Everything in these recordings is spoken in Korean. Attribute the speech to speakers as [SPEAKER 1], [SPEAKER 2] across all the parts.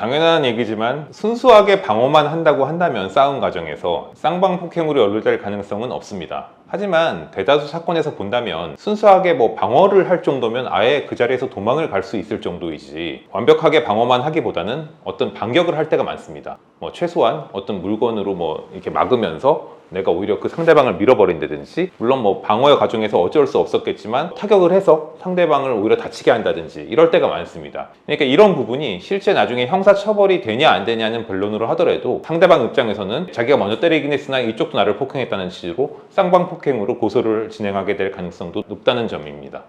[SPEAKER 1] 당연한 얘기지만 순수하게 방어만 한다고 한다면 싸움 과정에서 쌍방 폭행으로 연루될 가능성은 없습니다. 하지만 대다수 사건에서 본다면 순수하게 뭐 방어를 할 정도면 아예 그 자리에서 도망을 갈 수 있을 정도이지 완벽하게 방어만 하기보다는 어떤 반격을 할 때가 많습니다. 뭐 최소한 어떤 물건으로 뭐 이렇게 막으면서 내가 오히려 그 상대방을 밀어버린다든지 물론 뭐 방어의 과정에서 어쩔 수 없었겠지만 타격을 해서 상대방을 오히려 다치게 한다든지 이럴 때가 많습니다. 그러니까 이런 부분이 실제 나중에 형사 처벌이 되냐 안 되냐는 변론으로 하더라도 상대방 입장에서는 자기가 먼저 때리긴 했으나 이쪽도 나를 폭행했다는 취지로 쌍방 폭 행으로 고소를 진행하게 될 가능성도 높다는 점입니다.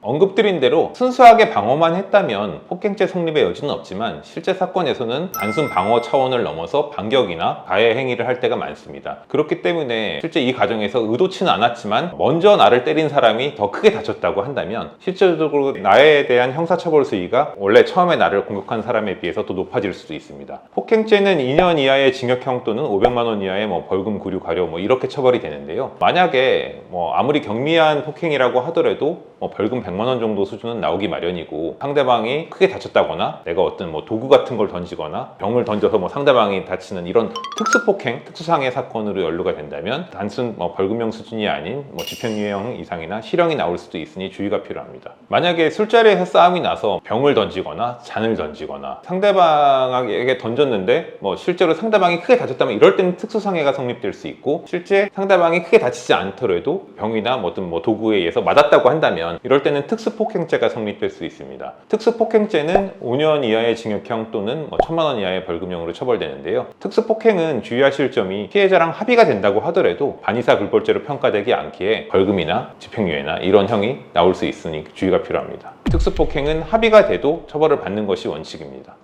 [SPEAKER 1] 언급드린 대로 순수하게 방어만 했다면 폭행죄 성립의 여지는 없지만 실제 사건에서는 단순 방어 차원을 넘어서 반격이나 가해 행위를 할 때가 많습니다. 그렇기 때문에 실제 이 과정에서 의도치는 않았지만 먼저 나를 때린 사람이 더 크게 다쳤다고 한다면 실질적으로 나에 대한 형사처벌 수위가 원래 처음에 나를 공격한 사람에 비해서 더 높아질 수도 있습니다. 폭행죄는 2년 이하의 징역형 또는 500만 원 이하의 뭐 벌금 구류 과료 뭐 이렇게 처벌이 되는데요. 만약에 뭐 아무리 경미한 폭행이라고 하더라도 뭐 벌금 100만 원 정도 수준은 나오기 마련이고 상대방이 크게 다쳤다거나 내가 어떤 뭐 도구 같은 걸 던지거나 병을 던져서 뭐 상대방이 다치는 이런 특수폭행, 특수상해 사건으로 연루가 된다면 단순 뭐 벌금형 수준이 아닌 뭐 집행유예형 이상이나 실형이 나올 수도 있으니 주의가 필요합니다. 만약에 술자리에서 싸움이 나서 병을 던지거나 잔을 던지거나 상대방에게 던졌는데 뭐 실제로 상대방이 크게 다쳤다면 이럴 때는 특수상해가 성립될 수 있고 실제 상대방이 크게 다치지 않더라도 병이나 뭐 어떤 뭐 도구에 의해서 맞았다고 한다면 이럴 때는 특수폭행죄가 성립될 수 있습니다. 특수폭행죄는 5년 이하의 징역형 또는 뭐 1천만 원 이하의 벌금형으로 처벌되는데요. 특수폭행은 주의하실 점이 피해자랑 합의가 된다고 하더라도 반의사 불벌죄로 평가되지 않기에 벌금이나 집행유예나 이런 형이 나올 수 있으니 주의가 필요합니다. 특수폭행은 합의가 돼도 처벌을 받는 것이 원칙입니다.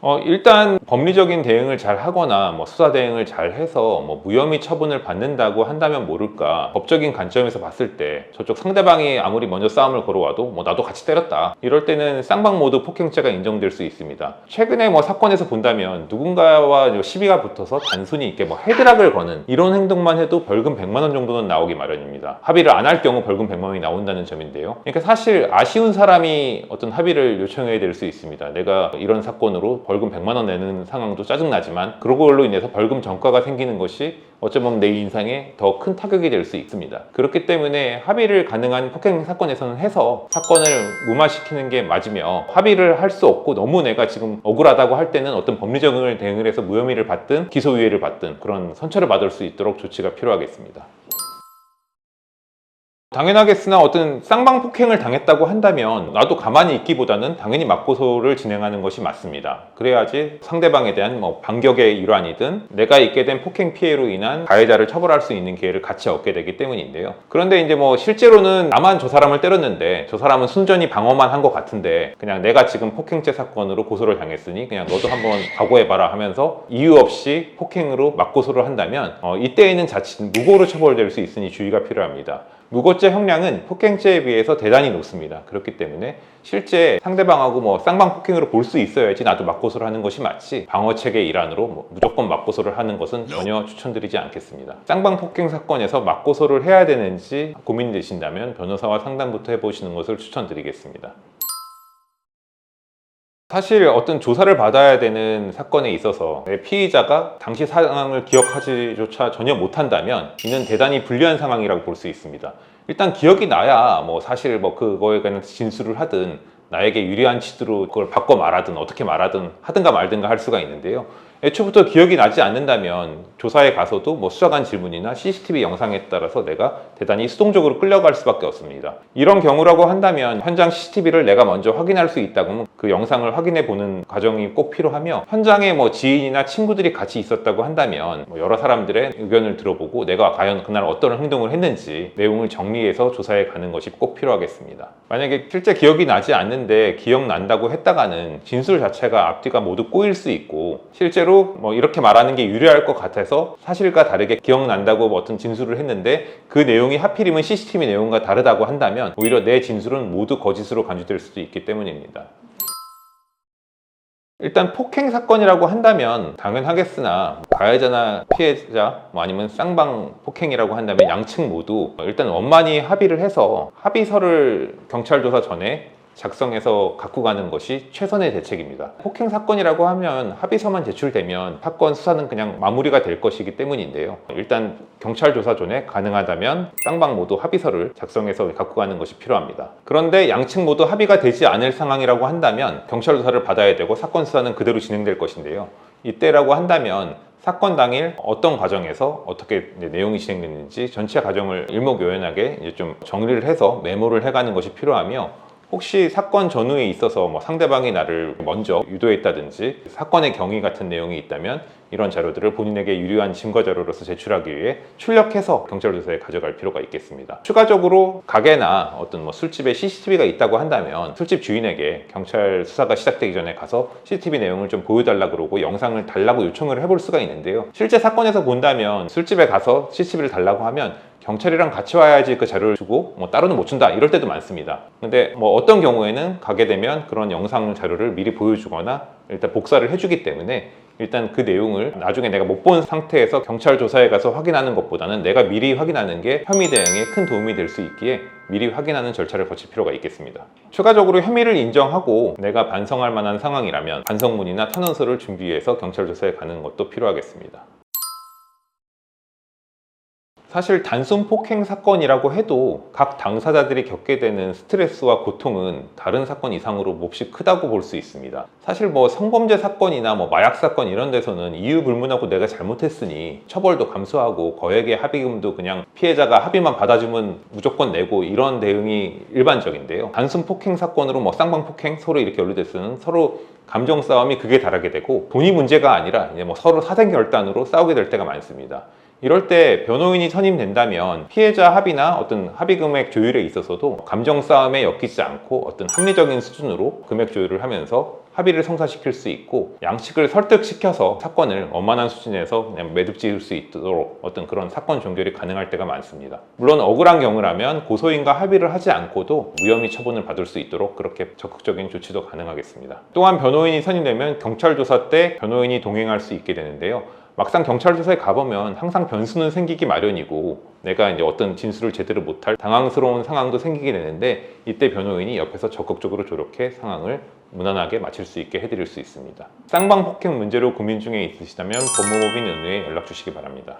[SPEAKER 1] 어, 일단 법리적인 대응을 잘 하거나 뭐 수사 대응을 잘 해서 뭐 무혐의 처분을 받는다고 한다면 모를까. 법적인 관점에서 봤을 때 저쪽 상대방이 아무리 먼저 싸움을 걸어와도 뭐 나도 같이 때렸다. 이럴 때는 쌍방 모두 폭행죄가 인정될 수 있습니다. 최근에 뭐 사건에서 본다면 누군가와 시비가 붙어서 단순히 이렇게 뭐 헤드락을 거는 이런 행동만 해도 벌금 100만 원 정도는 나오기 마련입니다. 합의를 안 할 경우 벌금 100만 원이 나온다는 점인데요. 그러니까 사실 아쉬운 사람이 어떤 합의를 요청해야 될 수 있습니다. 내가 이런 사건으로 벌금 100만 원 내는 상황도 짜증나지만 그걸로 인해서 벌금 전가가 생기는 것이 어쩌면 내 인상에 더 큰 타격이 될 수 있습니다. 그렇기 때문에 합의를 가능한 폭행 사건에서는 해서 사건을 무마시키는 게 맞으며 합의를 할 수 없고 너무 내가 지금 억울하다고 할 때는 어떤 법리적인 대응을 해서 무혐의를 받든 기소유예를 받든 그런 선처를 받을 수 있도록 조치가 필요하겠습니다. 당연하겠으나 어떤 쌍방 폭행을 당했다고 한다면 나도 가만히 있기보다는 당연히 맞고소를 진행하는 것이 맞습니다. 그래야지 상대방에 대한 뭐 반격의 일환이든 내가 입게 된 폭행 피해로 인한 가해자를 처벌할 수 있는 기회를 같이 얻게 되기 때문인데요. 그런데 이제 뭐 실제로는 나만 저 사람을 때렸는데 저 사람은 순전히 방어만 한 것 같은데 그냥 내가 지금 폭행죄 사건으로 고소를 당했으니 그냥 너도 한번 각오해봐라 하면서 이유 없이 폭행으로 맞고소를 한다면 어, 이때에는 자칫 무고로 처벌될 수 있으니 주의가 필요합니다. 무고죄 형량은 폭행죄에 비해서 대단히 높습니다. 그렇기 때문에 실제 상대방하고 뭐 쌍방 폭행으로 볼 수 있어야지 나도 맞고소를 하는 것이 맞지 방어 체계 일환으로 뭐 무조건 맞고소를 하는 것은 전혀 추천드리지 않겠습니다. 쌍방 폭행 사건에서 맞고소를 해야 되는지 고민되신다면 변호사와 상담부터 해보시는 것을 추천드리겠습니다. 사실 어떤 조사를 받아야 되는 사건에 있어서 내 피의자가 당시 상황을 기억하지조차 전혀 못한다면 이는 대단히 불리한 상황이라고 볼 수 있습니다. 일단 기억이 나야 뭐 사실 뭐 그거에 관한 진술을 하든 나에게 유리한 취지로 그걸 바꿔 말하든 어떻게 말하든 하든가 말든가 할 수가 있는데요. 애초부터 기억이 나지 않는다면 조사에 가서도 뭐 수사관 질문이나 CCTV 영상에 따라서 내가 대단히 수동적으로 끌려갈 수밖에 없습니다. 이런 경우라고 한다면 현장 CCTV를 내가 먼저 확인할 수 있다고 그 영상을 확인해 보는 과정이 꼭 필요하며 현장에 뭐 지인이나 친구들이 같이 있었다고 한다면 뭐 여러 사람들의 의견을 들어보고 내가 과연 그날 어떤 행동을 했는지 내용을 정리해서 조사에 가는 것이 꼭 필요하겠습니다. 만약에 실제 기억이 나지 않는데 기억난다고 했다가는 진술 자체가 앞뒤가 모두 꼬일 수 있고 실제로 뭐 이렇게 말하는 게 유리할 것 같아서 사실과 다르게 기억난다고 뭐 어떤 진술을 했는데 그 내용이 하필이면 CCTV 내용과 다르다고 한다면 오히려 내 진술은 모두 거짓으로 간주될 수도 있기 때문입니다. 일단 폭행 사건이라고 한다면 당연하겠으나 가해자나 피해자 뭐 아니면 쌍방 폭행이라고 한다면 양측 모두 일단 원만히 합의를 해서 합의서를 경찰 조사 전에 작성해서 갖고 가는 것이 최선의 대책입니다. 폭행 사건이라고 하면 합의서만 제출되면 사건 수사는 그냥 마무리가 될 것이기 때문인데요. 일단 경찰 조사 전에 가능하다면 쌍방 모두 합의서를 작성해서 갖고 가는 것이 필요합니다. 그런데 양측 모두 합의가 되지 않을 상황이라고 한다면 경찰 조사를 받아야 되고 사건 수사는 그대로 진행될 것인데요. 이때라고 한다면 사건 당일 어떤 과정에서 어떻게 내용이 진행됐는지 전체 과정을 일목요연하게 이제 좀 정리를 해서 메모를 해가는 것이 필요하며 혹시 사건 전후에 있어서 뭐 상대방이 나를 먼저 유도했다든지 사건의 경위 같은 내용이 있다면 이런 자료들을 본인에게 유리한 증거 자료로서 제출하기 위해 출력해서 경찰 조사에 가져갈 필요가 있겠습니다. 추가적으로 가게나 어떤 뭐 술집에 CCTV가 있다고 한다면 술집 주인에게 경찰 수사가 시작되기 전에 가서 CCTV 내용을 좀 보여달라 그러고 영상을 달라고 요청을 해볼 수가 있는데요. 실제 사건에서 본다면 술집에 가서 CCTV를 달라고 하면 경찰이랑 같이 와야지 그 자료를 주고 뭐 따로는 못 준다 이럴 때도 많습니다. 근데 뭐 어떤 경우에는 가게 되면 그런 영상 자료를 미리 보여주거나 일단 복사를 해주기 때문에 일단 그 내용을 나중에 내가 못 본 상태에서 경찰 조사에 가서 확인하는 것보다는 내가 미리 확인하는 게 혐의 대응에 큰 도움이 될 수 있기에 미리 확인하는 절차를 거칠 필요가 있겠습니다. 추가적으로 혐의를 인정하고 내가 반성할 만한 상황이라면 반성문이나 탄원서를 준비해서 경찰 조사에 가는 것도 필요하겠습니다. 사실 단순 폭행 사건이라고 해도 각 당사자들이 겪게 되는 스트레스와 고통은 다른 사건 이상으로 몹시 크다고 볼 수 있습니다. 사실 뭐 성범죄 사건이나 뭐 마약 사건 이런 데서는 이유 불문하고 내가 잘못했으니 처벌도 감수하고 거액의 합의금도 그냥 피해자가 합의만 받아주면 무조건 내고 이런 대응이 일반적인데요. 단순 폭행 사건으로 뭐 쌍방 폭행 서로 이렇게 연루됐으면 서로 감정 싸움이 극에 달하게 되고 돈이 문제가 아니라 이제 뭐 서로 사생 결단으로 싸우게 될 때가 많습니다. 이럴 때 변호인이 선임된다면 피해자 합의나 어떤 합의 금액 조율에 있어서도 감정 싸움에 엮이지 않고 어떤 합리적인 수준으로 금액 조율을 하면서 합의를 성사시킬 수 있고 양측을 설득시켜서 사건을 원만한 수준에서 매듭 지을 수 있도록 어떤 그런 사건 종결이 가능할 때가 많습니다. 물론 억울한 경우라면 고소인과 합의를 하지 않고도 무혐의 처분을 받을 수 있도록 그렇게 적극적인 조치도 가능하겠습니다. 또한 변호인이 선임되면 경찰 조사 때 변호인이 동행할 수 있게 되는데요. 막상 경찰 조사에 가보면 항상 변수는 생기기 마련이고 내가 이제 어떤 진술을 제대로 못할 당황스러운 상황도 생기게 되는데 이때 변호인이 옆에서 적극적으로 조력해 상황을 무난하게 마칠 수 있게 해드릴 수 있습니다. 쌍방 폭행 문제로 고민 중에 있으시다면 법무법인 은우에 연락 주시기 바랍니다.